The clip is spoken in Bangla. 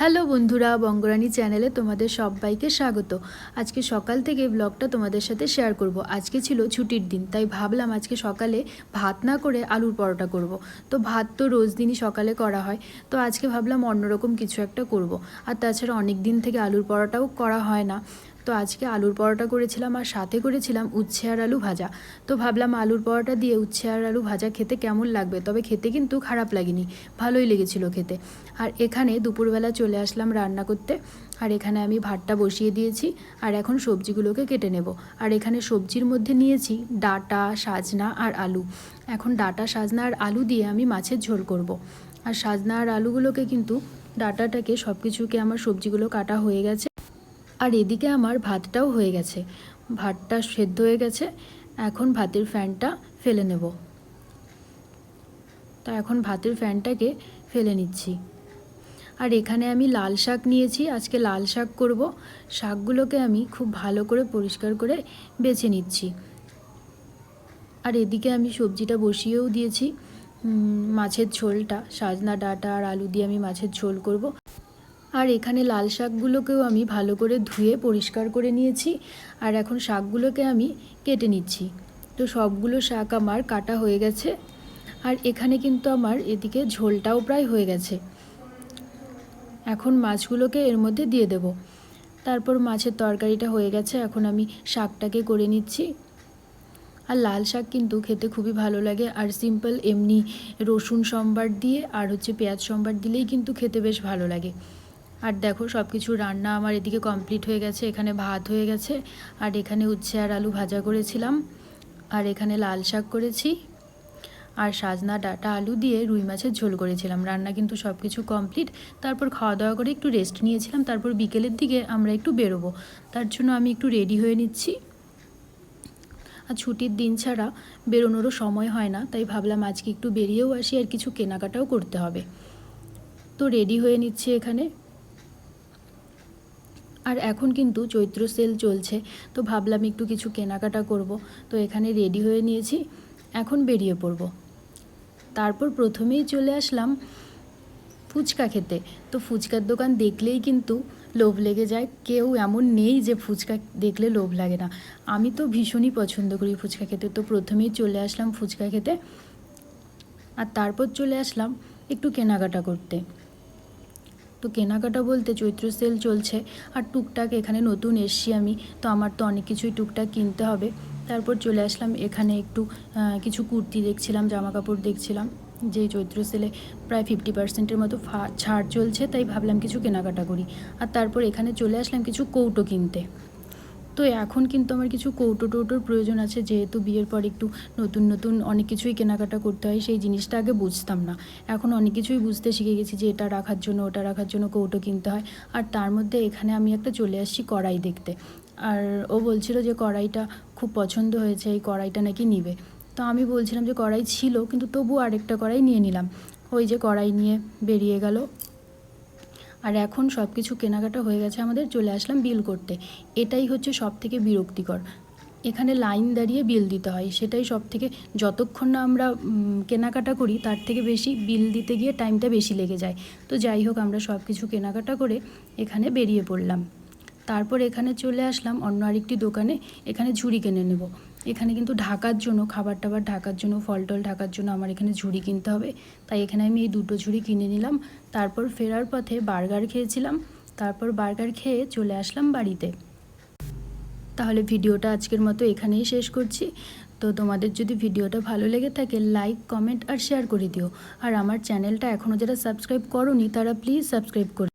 হ্যালো বন্ধুরা, বঙ্গরানী চ্যানেলে তোমাদের সবাইকে স্বাগত। আজকে সকাল থেকে ব্লগটা তোমাদের সাথে শেয়ার করব। আজকে ছিল ছুটির দিন, তাই ভাবলাম আজকে সকালে ভাত না করে আলুর পরোটা করব। তো ভাত তো রোজ দিনই সকালে করা হয়, তো আজকে ভাবলাম অন্যরকম কিছু একটা করব। আর তাছাড়া অনেক দিন থেকে আলুর পরোটাও করা হয় না। তো আজকে আলুর পরোটা করেছিলাম আর সাথে করেছিলাম উচ্ছে আর আলু ভাজা। তো ভাবলাম আলুর পরোটা দিয়ে উচ্ছে আর আলু ভাজা খেতে কেমন লাগবে? তবে খেতে কিন্তু খারাপ লাগেনি, ভালোই লেগেছিল খেতে। আর এখানে দুপুরবেলা চলে আসলাম রান্না করতে। আর এখানে আমি ভাতটা বসিয়ে দিয়েছি আর এখন সবজিগুলোকে কেটে নেব। আর এখানে সবজির মধ্যে নিয়েছি ডাটা, সাজনা আর আলু। এখন ডাটা, সাজনা আর আলু দিয়ে আমি মাছের ঝোল করব। আর সাজনা আর আলুগুলোকে কিন্তু ডাটাটাকে সব কিছুকে আমার সবজিগুলো কাটা হয়ে গেছে। আর এদিকে আমার ভাতটাও হয়ে গেছে। ভাতটা সেদ্ধ হয়ে গেছে। এখন ভাতের ফ্যানটা ফেলে নেব। তা এখন ভাতের ফ্যানটাকে ফেলে নিচ্ছি। আর এখানে আমি লাল শাক নিয়েছি। আজকে লাল শাক করব। শাকগুলোকে আমি খুব ভালো করে পরিষ্কার করে বেছে নিচ্ছি। আর এদিকে আমি সবজিটা বসিয়েও দিয়েছি। মাছের ঝোলটা, সাজনা ডাঁটা আর আলু দিয়ে আমি মাছের ঝোল করব। আর এখানে লাল শাকগুলোকেও আমি ভালো করে ধুয়ে পরিষ্কার করে নিয়েছি, আর এখন শাকগুলোকে আমি কেটে নিচ্ছি। তো সবগুলো শাক আমার কাটা হয়ে গেছে, আর এখানে কিন্তু আমার এদিকে ঝোলটাও প্রায় হয়ে গেছে। এখন মাছগুলোকে এর মধ্যে দিয়ে দেব। তারপর মাছের তরকারিটা হয়ে গেছে, এখন আমি শাকটাকে করে নিচ্ছি। আর লাল শাক কিন্তু খেতে খুবই ভালো লাগে, আর সিম্পল এমনি রসুন সম্বার দিয়ে আর হচ্ছে পেঁয়াজ সম্বার দিলেই কিন্তু খেতে বেশ ভালো লাগে। আর দেখো সব কিছু রান্না আমার এদিকে কমপ্লিট হয়ে গেছে, এখানে ভাত হয়ে গেছে, আর এখানে উচ্ছে আর আলু ভাজা করেছিলাম, আর এখানে লাল শাক করেছি, আর সাজনা, ডাটা, আলু দিয়ে রুই মাছের ঝোল করেছিলাম। রান্না কিন্তু সব কিছু কমপ্লিট তারপর খাওয়া দাওয়া করে একটু রেস্ট নিয়েছিলাম, তারপর বিকেলের দিকে আমরা একটু বেরোবো, তার জন্য আমি একটু রেডি হয়ে নিচ্ছি। আর ছুটির দিন ছাড়া বেরোনোরও সময় হয় না, তাই ভাবলাম আজকে একটু বেরিয়েও আসি, আর কিছু কেনাকাটাও করতে হবে। তো রেডি হয়ে নিচ্ছি এখানে। আর এখন কিন্তু চৈত্র সেল চলছে, তো ভাবলাম একটু কিছু কেনাকাটা করব, তো এখানে রেডি হয়ে নিয়েছি, এখন বেরিয়ে পড়ব। তারপর প্রথমেই চলে আসলাম ফুচকা খেতে, তো ফুচকার দোকান দেখলেই কিন্তু লোভ লেগে যায়, কেউ এমন নেই যে ফুচকা দেখলে লোভ লাগে না। আমি তো ভীষণই পছন্দ করি ফুচকা খেতে, তো প্রথমেই চলে আসলাম ফুচকা খেতে, আর তারপর চলে আসলাম একটু কেনাকাটা করতে। তো কেনাকাটা বলতে চৈত্র সেল চলছে। আর টুকটাক এখানে নতুন এসছি আমি, তো আমার তো অনেক কিছুই টুকটাক কিনতে হবে। তারপর চলে আসলাম, এখানে একটু কিছু কুর্তি দেখছিলাম জামা কাপড় দেখছিলাম। যে চৈত্র সেলে প্রায় ফিফটি পার্সেন্টের মতো ছাড় চলছে, তাই ভাবলাম কিছু কেনাকাটা করি। আর তারপর এখানে চলে আসলাম কিছু কৌটো কিনতে। তো এখন কিন্তু আমার কিছু কৌটো টৌটোর প্রয়োজন আছে, যেহেতু বিয়ের পর একটু নতুন নতুন অনেক কিছুই কেনাকাটা করতে হয়, সেই জিনিসটা আগে বুঝতাম না। এখন অনেক কিছুই বুঝতে শিখে গেছি যে এটা রাখার জন্য, ওটা রাখার জন্য কৌটো কিনতে হয়। আর তার মধ্যে এখানে আমি একটা চলে আসছি কড়াই দেখতে। আর ও বলছিল যে কড়াইটা খুব পছন্দ হয়েছে, এই কড়াইটা নাকি নিবে। তো আমি বলছিলাম যে কড়াই ছিল, কিন্তু তবু আরেকটা কড়াই নিয়ে নিলাম। ওই যে কড়াই নিয়ে বেরিয়ে গেল। আর এখন সব কিছু কেনাকাটা হয়ে গেছে আমাদের, চলে আসলাম বিল করতে। এটাই হচ্ছে সব থেকে বিরক্তিকর। এখানে লাইন দাঁড়িয়ে বিল দিতে হয়। সেটাই সব থেকে যতক্ষণ না আমরা কেনাকাটা করি, তার থেকে বেশি বিল দিতে গিয়ে টাইমটা বেশি লেগে যায়। তো যাই হোক, আমরা সব কিছু কেনাকাটা করে এখানে বেরিয়ে পড়লাম। তারপর এখানে চলে আসলাম অন্য আরেকটি দোকানে। এখানে ঝুড়ি কিনে নেব। এখানে কিন্তু ঢাকার জন্য, খাবার টাবার ঢাকার জন্য, ফল টল ঢাকার জন্য আমার এখানে ঝুড়ি কিনতে হবে। তাই এখানে আমি এই দুটো ঝুড়ি কিনে নিলাম। তারপর ফেরার পথে বার্গার খেয়েছিলাম। তারপর বার্গার খেয়ে চলে আসলাম বাড়িতে। তাহলে ভিডিওটা আজকের মতো এখানেই শেষ করছি। তো তোমাদের যদি ভিডিওটা ভালো লেগে থাকে লাইক কমেন্ট আর শেয়ার করে দিও। আর আমার চ্যানেলটা এখনও যারা সাবস্ক্রাইব করনি, তারা প্লিজ সাবস্ক্রাইব করে